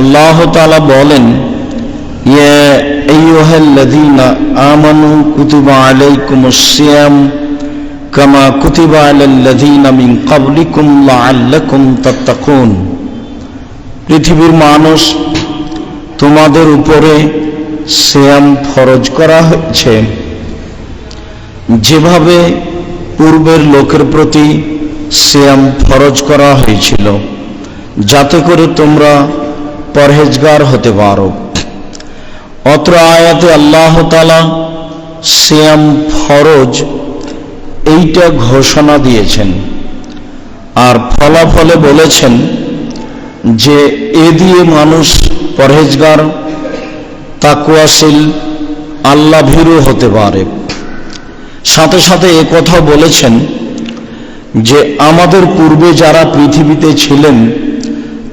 আল্লাহ তাআলা বলেন আমানু কুতিবা পৃথিবীর মানুষ, তোমাদের উপরে সিয়াম ফরজ করা হয়েছে। যেভাবে পূর্বের লোকের প্রতি সিয়াম ফরজ করা হয়েছিল, যাতে করে তোমরা পরহেজগার হতে পারো। অত্র আয়াতে আল্লাহ তালা সিয়াম, ফরজ এইটা ঘোষণা দিয়েছেন। আর ফলাফলে বলেছেন যে এ দিয়ে মানুষ পরহেজগার তাকুয়াশীল আল্লাহ ভীরু হতে পারে। সাথে সাথে এ কথা বলেছেন যে আমাদের পূর্বে যারা পৃথিবীতে ছিলেন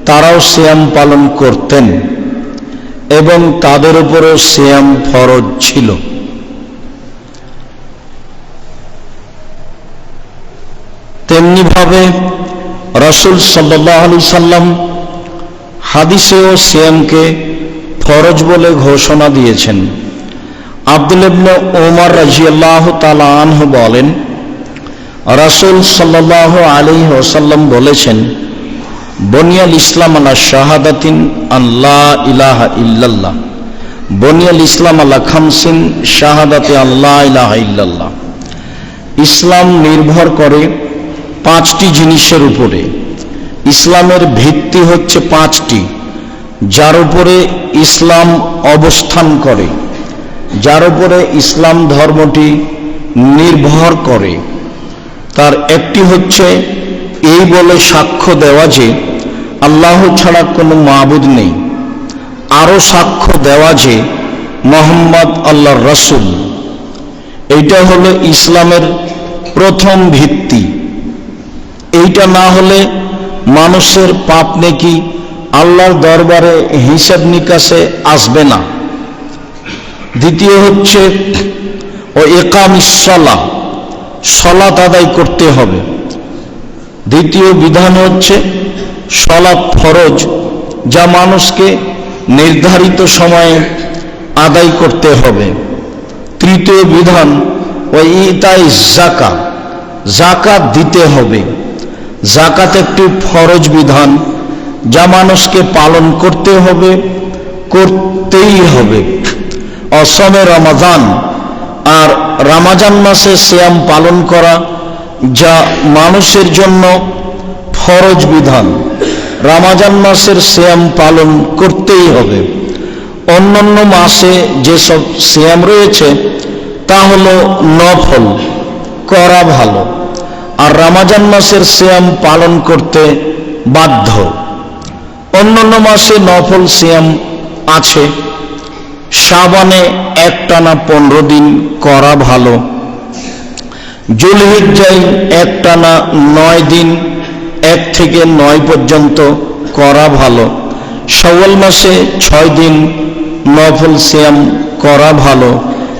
তারাও শ্যাম পালন করতেন এবং তাদের উপরও শ্যাম ফরজ ছিল। তেমনিভাবে রসুল সাল্লাহ আলি সাল্লাম হাদিসেও শ্যামকে ফরজ বলে ঘোষণা দিয়েছেন। আব্দুল ওমর রাজিয়াল্লাহ তালা আনহ বলেন, রাসুল সাল্লাহ আলী ওসাল্লাম বলেছেন বনিয়াল ইসলাম আল্লাহ শাহাদাতিন আল্লাহ ইলাহা ইল্লাল্লাহ। বনিয়াল ইসলাম আল্লাহ খামসিন শাহাদাতে আল্লাহ ইলাহা ইল্লাল্লাহ। ইসলাম নির্ভর করে পাঁচটি জিনিসের উপরে। ইসলামের ভিত্তি হচ্ছে পাঁচটি, যার উপরে ইসলাম অবস্থান করে, যার উপরে ইসলাম ধর্মটি নির্ভর করে। তার একটি হচ্ছে এই বলে সাক্ষ্য দেওয়া যে আল্লাহ ছাড়া কোনো মাবুদ নেই। আরও সাক্ষ্য দেওয়া যে মোহাম্মদ আল্লাহর রসুল। এইটা হলো ইসলামের প্রথম ভিত্তি। এইটা না হলে মানুষের পাপ নেকি আল্লাহর দরবারে হিসাব নিকাশে আসবে না। দ্বিতীয় হচ্ছে, ও একাম ইসলা সলাত আদায় করতে হবে। দ্বিতীয় বিধান হচ্ছে সলাপ ফরজ, যা মানুষকে নির্ধারিত সময়ে আদায় করতে হবে। তৃতীয় বিধান ও ইতাই জাকা জাকাত দিতে হবে। জাকাত একটি ফরজ বিধান, যা মানুষকে পালন করতে হবে, করতেই হবে। অসমে রমাজান আর রামাজান মাসে শ্যাম পালন করা যা মানুষের জন্য ফরজ বিধান। রামাজান মাসের শ্যাম পালন করতেই হবে। অন্যান্য মাসে যেসব শ্যাম রয়েছে, তা হলো নফল, করা ভালো। আর রামাজান মাসের শ্যাম পালন করতে বাধ্য। অন্যান্য মাসে নফল শ্যাম আছে। সাবানে একটানা পনেরো দিন করা ভালো। জুলহিজ্জাই একটানা নয় দিন, এক থেকে নয় পর্যন্ত করা ভালো। সওয়াল মাসে ছয় দিন, নফল শ্যাম করা ভালো।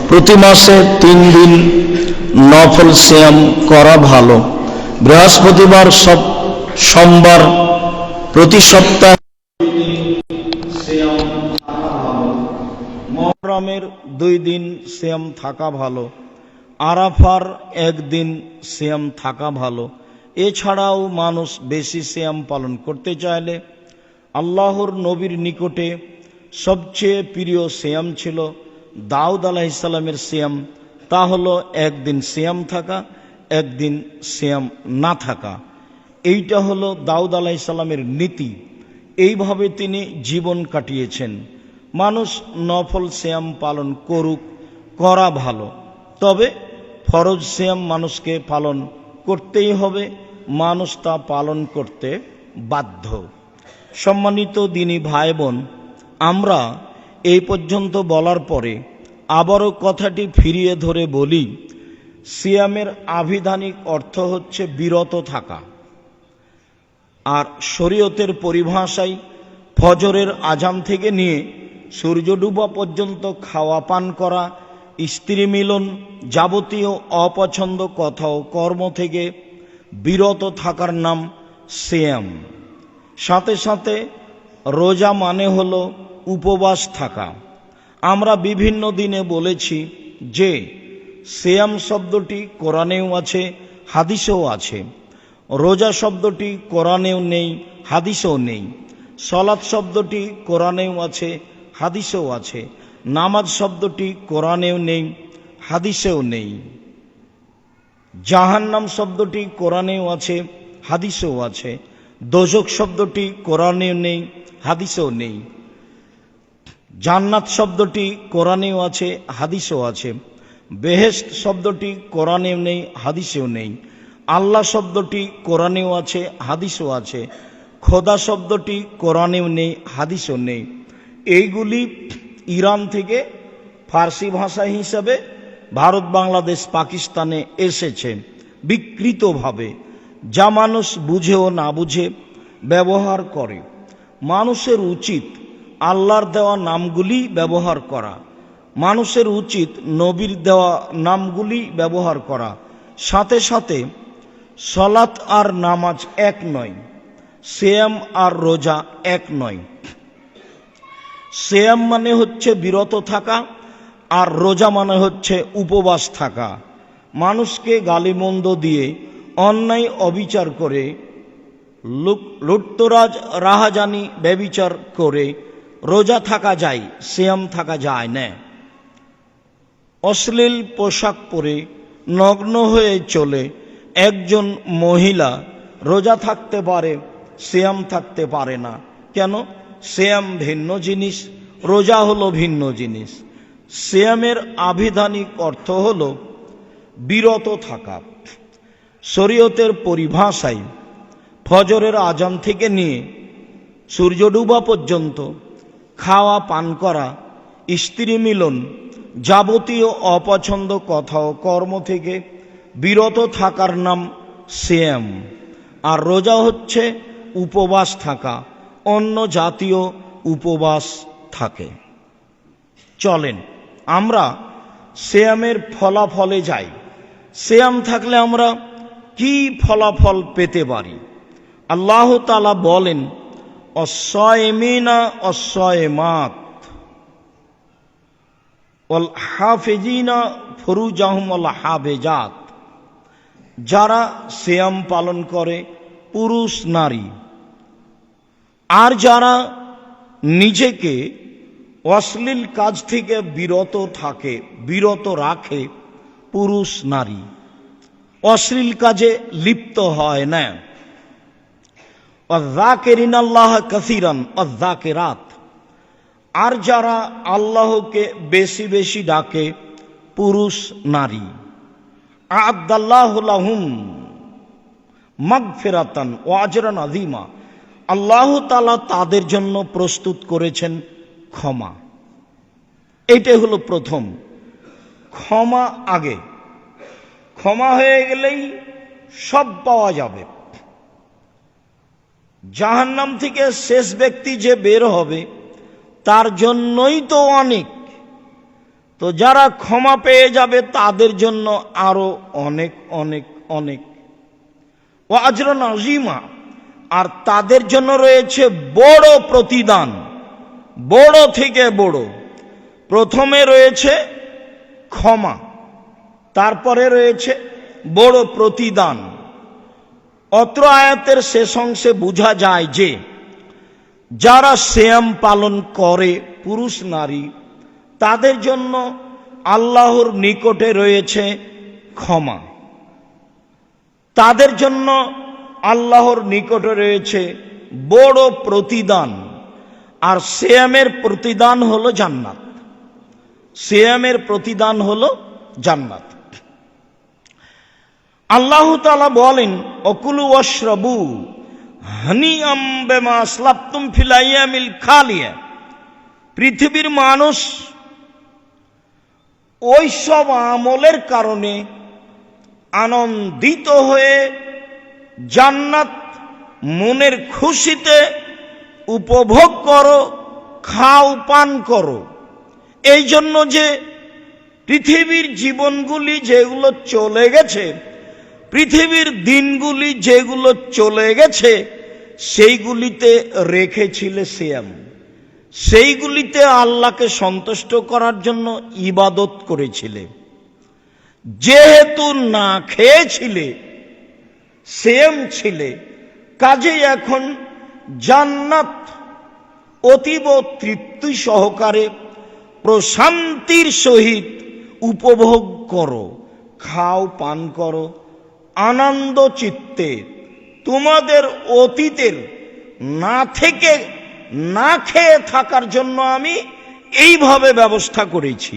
প্রতি মাসে তিন দিন, নফল শ্যাম করা ভালো। বৃহস্পতিবার সব, সোমবার প্রতি সপ্তাহে মহরমের দুই দিন শ্যাম থাকা ভালো। আরাফার একদিন শ্যাম থাকা ভালো। এছাড়াও মানুষ বেশি শ্যাম পালন করতে চাইলে আল্লাহর নবীর নিকটে সবচেয়ে প্রিয় শ্যাম ছিল দাউদ আলাহিসাল্লামের শ্যাম তা হলো একদিন শ্যাম থাকা, একদিন শ্যাম না থাকা। এইটা হলো দাউদ আলাহিসাল্লামের নীতি। এইভাবে তিনি জীবন কাটিয়েছেন। মানুষ নফল শ্যাম পালন করুক, করা ভালো। তবে ফরজ শ্যাম মানুষকে পালন করতেই হবে, মানুষ তা পালন করতে বাধ্য। সম্মানিত দিনী ভাই বোন আমরা এই পর্যন্ত বলার পরে আবারও কথাটি ফিরিয়ে ধরে বলি, সিয়ামের আভিধানিক অর্থ হচ্ছে বিরত থাকা। আর শরীয়তের পরিভাষায় ফজরের আজাম থেকে নিয়ে সূর্য ডুবা পর্যন্ত খাওয়া পান করা স্ত্রী মিলন যাবতীয় অপছন্দ কথা ও কর্ম থেকে বিরত থাকার নাম শ্যাম। সাথে সাথে রোজা মানে হলো উপবাস থাকা। আমরা বিভিন্ন দিনে বলেছি যে সেয়াম শব্দটি কোরআনেও আছে, হাদিসেও আছে। রোজা শব্দটি কোরআনেও নেই, হাদিসেও নেই। সলাৎ শব্দটি কোরআনেও আছে হাদিসেও আছে, নামাজ শব্দটি কোরআনেও নেই, হাদিসেও নেই। জাহান্নাম শব্দটি কোরআনেও আছে, হাদিসেও আছে। দোজক শব্দটি কোরআনেও নেই, হাদিসেও নেই। জান্নাত শব্দটি কোরআনেও আছে, হাদিসেও আছে। বেহেস্ট শব্দটি কোরআনেও নেই, হাদিসেও নেই। আল্লাহ শব্দটি কোরআনেও আছে, হাদিসেও আছে। খোদা শব্দটি কোরআনেও নেই, হাদিসেও নেই। এইগুলি ইরান থেকে ফার্সি ভাষা হিসাবে ভারত, বাংলাদেশ, পাকিস্তানে এসেছে। বিকৃতভাবে যা মানুষ বুঝেও না বুঝে ব্যবহার করে। মানুষের উচিত আল্লাহর দেওয়া নামগুলি ব্যবহার করা। মানুষের উচিত নবীর দেওয়া নামগুলি ব্যবহার করা। সাথে সাথে সলাৎ আর নামাজ এক নয়, সেয়াম আর রোজা এক নয়। সেয়াম মানে হচ্ছে বিরত থাকা আর রোজা মানে হচ্ছে উপবাস থাকা। মানুষকে গালিমন্দ দিয়ে অন্যায় অবিচার করে লুট্তরাজ, রাহাজানি, ব্যবিচার করে রোজা থাকা যায় শ্যাম থাকা যায় না। অশ্লীল পোশাক পরে নগ্ন হয়ে চলে একজন মহিলা রোজা থাকতে পারে শ্যাম থাকতে পারে না। কেন? শ্যাম ভিন্ন জিনিস, রোজা হলো ভিন্ন জিনিস। শ্যামের আবিধানিক অর্থ হল বিরত থাকা। শরীয়তের পরিভাষায় ফজরের আজান থেকে নিয়ে সূর্য ডুবা পর্যন্ত খাওয়া, পান করা, স্ত্রী মিলন যাবতীয় অপছন্দ কথা ও কর্ম থেকে বিরত থাকার নাম শ্যাম আর রোজা হচ্ছে উপবাস থাকা। অন্য জাতীয় উপবাস থাকে। চলেন, আমরা শ্যামের ফলাফলে যাই। শ্যাম থাকলে আমরা কি ফলাফল পেতে পারি? আল্লাহ তালা বলেন, অসয়মিনা অসয়মাত। All হাফেজিনা ফরুজাহম all হাফেজাত। যারা শ্যাম পালন করে, পুরুষ নারী। আর যারা নিজেকে অশ্লীল কাজ থেকে বিরত থাকে বিরত রাখে পুরুষ নারী অশ্লীল কাজে লিপ্ত হয় না অজাকেরিন আল্লাহ কাসিরান অজাকেরাত আর যারা আল্লাহকে বেশি বেশি ডাকে পুরুষ নারী আদাল্লাহুম মগ ফেরাতান ও আজরান আদিমা আল্লাহ তালা তাদের জন্য প্রস্তুত করেছেন ক্ষমা। এটাই হলো প্রথম। ক্ষমা আগে। ক্ষমা হয়ে গেলেই সব পাওয়া যাবে। জাহান্নাম থেকে শেষ ব্যক্তি যে বের হবে, তার জন্যই তো অনেক। তো যারা ক্ষমা পেয়ে যাবে, তাদের জন্য আরও অনেক অনেক অনেক। ও আজরন আজিমা আর তাদের জন্য রয়েছে বড় প্রতিদান, বড় থেকে বড়। প্রথমে রয়েছে ক্ষমা, তারপরে রয়েছে বড় প্রতিদান। অত্র আয়াতের শেষ অংশে বোঝা যায় যে, যারা শ্যাম পালন করে পুরুষ নারী, তাদের জন্য আল্লাহর নিকটে রয়েছে ক্ষমা। তাদের জন্য আল্লাহর নিকটে রয়েছে বড় প্রতিদান। আর শ্যামের প্রতিদান হলো জান্নাত। শ্যামের প্রতিদান হলো জান্নাত। আল্লাহ তালা বলেন, অকুলু অশ্রবু হানি আম্বেমা স্লাপ্তুম ফিলাইয়ামিল খালিয়া। পৃথিবীর মানুষ ওই সব আমলের কারণে আনন্দিত হয়ে জান্নাত মনের খুশিতে উপভোগ করো, খাও, পান করো। এই জন্য যে পৃথিবীর জীবনগুলি যেগুলো চলে গেছে, পৃথিবীর দিনগুলি যেগুলো চলে গেছে, সেইগুলিতে রেখেছিলে শ্যাম সেইগুলিতে আল্লাহকে সন্তুষ্ট করার জন্য ইবাদত করেছিলে। যেহেতু না খেয়েছিলে সেম ছিলে। কাজে এখন জান্নাত অতীব তৃপ্তি সহকারে প্রশান্তির সহিত উপভোগ করো। খাও, পান করো। আনন্দ চিত্তে তোমাদের অতীতের না থেকে না খেয়ে থাকার জন্য আমি এইভাবে ব্যবস্থা করেছি।